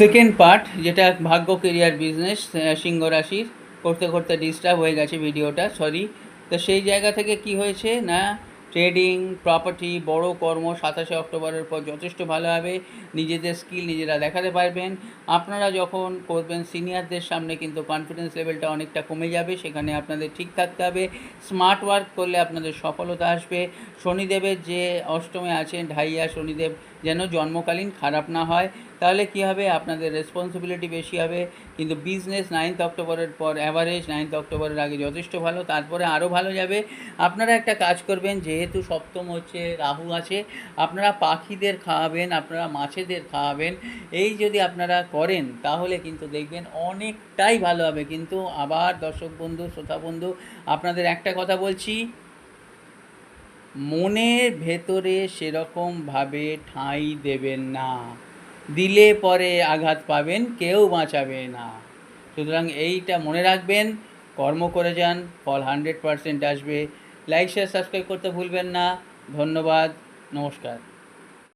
Second part যেটা ভাগ্য career business সিংহ রাশির, করতে করতে ডিস্টার্ব হয়ে গেছে ভিডিওটা সরি তো সেই জায়গা থেকে কি হয়েছে না? ট্রেডিং প্রপার্টি বড় কর্ম, সাতাশে অক্টোবরের পর যথেষ্ট ভালো হবে, নিজেদের স্কিল নিজেরা দেখাতে পারবেন। আপনারা যখন করবেন সিনিয়রদের সামনে কিন্তু কনফিডেন্স লেভেলটা অনেকটা কমে যাবে, সেখানে আপনাদের ঠিক থাকতে হবে। স্মার্ট ওয়ার্ক করলে আপনাদের সফলতা আসবে। শনিদেবের যে অষ্টমে আছেন, ঢাইয়া শনিদেব যেন জন্মকালীন খারাপ না হয়। তাহলে কি হবে? আপনাদের রেসপন্সিবিলিটি বেশি হবে। কিন্তু বিজনেস নাইন্থ অক্টোবরের পর অ্যাভারেজ নাইন্থ অক্টোবরের আগে যথেষ্ট ভালো, তারপরে আরও ভালো যাবে। আপনারা একটা কাজ করবেন, যেহেতু সপ্তম হচ্ছে রাহু আছে, আপনারা পাখিদের খাওয়াবেন, আপনারা মাছেদের খাওয়াবেন। এই যদি আপনারা করেন, তাহলে কিন্তু দেখবেন অনেকটাই ভালো হবে। কিন্তু আবার দর্শক বন্ধু, শ্রোতা বন্ধু, আপনাদের একটা কথা বলছি। মনের ভেতরে সেরকমভাবে ঠাঁই দেবেন না। দিলে পরে আঘাত পাবেন, কেউ বাঁচাবে না। সুতরাং এইটা মনে রাখবেন, কর্ম করে যান, ফল হান্ড্রেড পারসেন্ট আসবে। লাইক শেয়ার সাবস্ক্রাইব করতে ভুলবেন না। ধন্যবাদ, নমস্কার।